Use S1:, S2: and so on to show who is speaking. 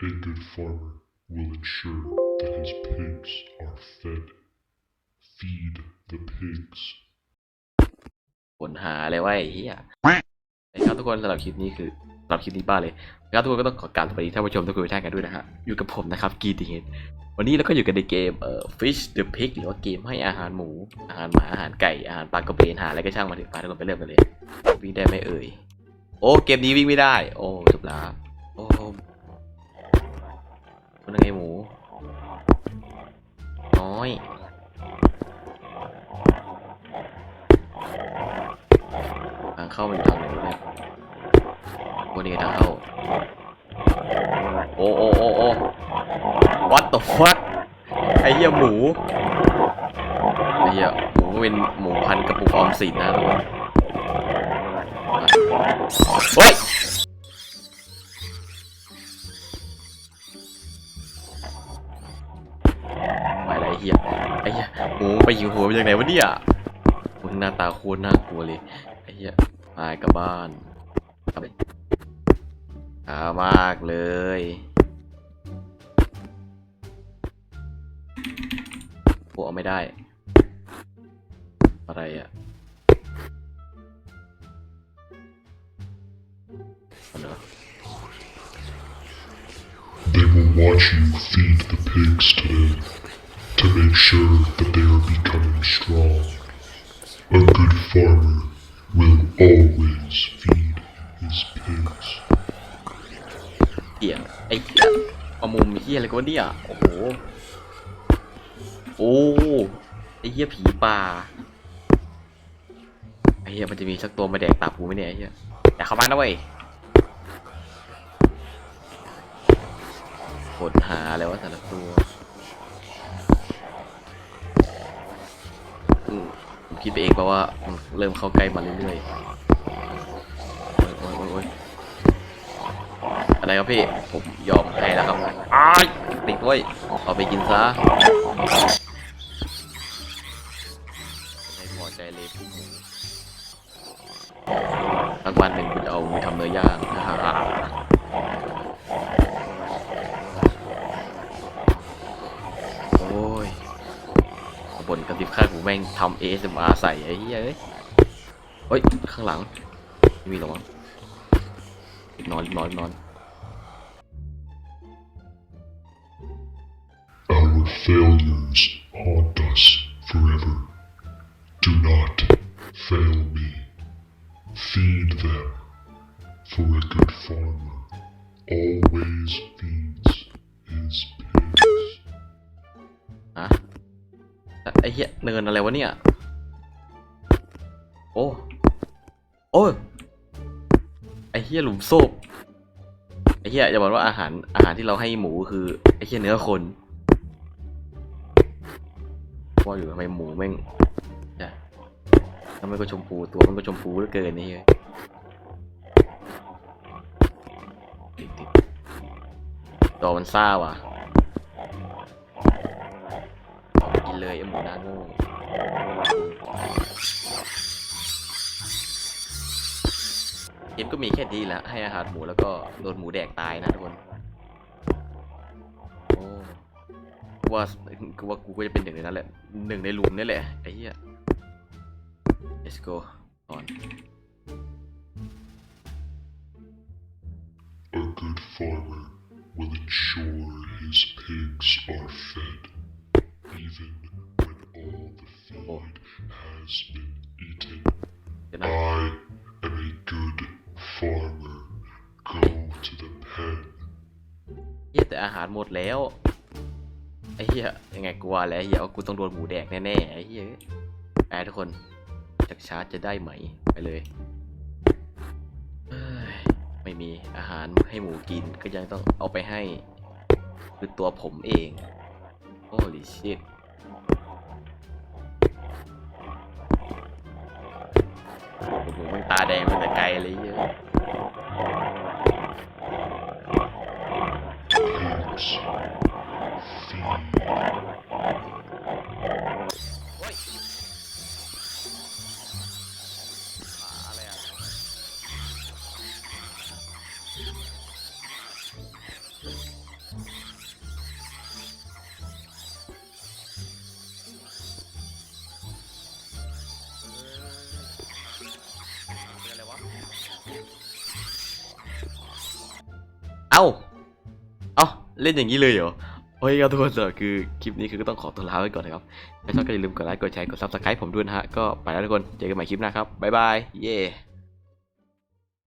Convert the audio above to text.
S1: A good farmer will ensure that his pigs are fed. Feed the pigs.
S2: ผลหาอะไรวะไอ้เหี้ยครับทุกคนสำหรับคลิปนี้คือสำหรับคลิปนี้ป้าเลยครับทุกคนก็ต้องขอกรารสวัสดีท่านผู้ชมทุกคนท่านกันด้วยนะฮะอยู่กับผมนะครับกีติเฮดวันนี้เราก็อยู่กันในเกมเอ่อ fish the pig หรือว่าเกมให้อาหารหมู อาหารหมาอาหารไก่อาหารปลากระเบนหาอะไรก็ช่างมาถึงปลาทุกคนไปเริ่มกันเลยวิ่งได้ไหมเอ่ยโอ้เกมนี้วิ่งไม่ได้ โอ้จบละโอ้ เป็นไงหมู น้อย ทางเข้ามันทางไหนวะเนี่ยโอ้นี่ไงทางเข้า โอ้โอ้โอ้โอ้ what the fuck ไอ้เหี้ยหมูไอ้เหี้ยหมูเป็นหมูพันกระปุกออมสินนะทุกคนเฮ้ย อ้เหี้ยหมูไปหิวโหัวมาจากไหนวะเนี่ยมึงหน้าตาโคตรน่ากลัวเลยไอ้เหี้ยมายกับบ้านกลับไปช้ามากเลยโอ้เอาไม่ได้ อะไรอะเอาเนอะ
S1: They will watch you feed the pigs today to make sure that they are becoming strong. A good farmer will always feed his pigs.
S2: เหี้ยไอ้เหี้ยเอมุมเหี้ยอะไรกันเนี่ยโอ้โหโอ้ไอ้เหี้ยผีป่าไอ้เหี้ยมันจะมีสักตัวมาแดกตับกูไหมเนี่ยไอ้เหี้ยแต่เข้ามานะเว้ยกดหาอะไรวะแต่ละตัวอืมผมคิดไปเองเพราะว่ามันเริ่มเข้าใกล้มาเรื่อยๆ อะไรครับพี่ ผมยอมให้แล้วครับอ้ายติดไว้ยเอาไปกินซะไม่พอใจเลยพี่หมูสักวันหนึ่งกูจะเอาไปทำเนื้อย่างนะฮะโอ้ยบนกระติบข้างกูแม่งทำ ASMR ใส่ไอ้เหี้ยเอ้ยเฮ้ย ข้างหลัง ไม่มีหรอวะนอนนอนนอน
S1: failures haunt us forever. Do not fail me. Feed them, for a good farmer always feeds his pigs.
S2: อะไอ้เหี้ยเนินอะไรวะเนี่ย โอ้ โอ้ยไอ้เหี้ยหลุมโซบไอ้เหี้ยจะบอกว่าอาหารอาหารที่เราให้หมูคือไอ้เหี้ยเนื้อคน ว่าอยู่ทำไมหมูแม่งเนี่ทำไมก็ชมพูตัวมันก็ชมพูเหลือเกินนี่เฮ้ยติดติดดอมันซ่าว่ะกินเลยไอ้หมูหน้าโง่เกมก็มีแค่ดีแหล้วให้อาหารหมูแล้วก็โดนหมูแดกตายนะทุกคน กูว่ากูว่ากูก็จะเป็นหนึ่งในนั้นแหละหนึ่งในหลุมนี่แหละไอ้เหี้ย let's go on
S1: A good farmer will ensure his pigs are fed, even when all the feed has been eaten. I am a good farmer. Go to the pen.
S2: เหี้ยแต่อาหารหมดแล้ว ไอ้เหี้ยยังไงกูว่าแล้วไอ้เหี้ยว่ากูต้องโดนหมูแดกแน่ๆไอ้เหี้ยไปทุกคนจากชาร์จจะได้ไหมไปเลยเอ้ยไม่มีอาหารให้หมูกินก็ยังต้องเอาไปให้คือตัวผมเองโอ้ลิชิตโอ้โหมันตาแดงมันแต่ไกลเลยเหี้ยอะ
S1: เอา
S2: เอ้าเล่นอย่างนี้เลยเหรอโอ้ยครับทุกคนสำหรับคือคลิปนี้คือก็ต้องขอตัวลาไว้ก่อนนะครับถ้าชอบก็อย่าลืมกดไลค์กดแชร์กดซับสไครต์ผมด้วยนะฮะก็ไปแล้วทุกคนเจอกันใหม่คลิปหน้าครับบ๊ายบายเย่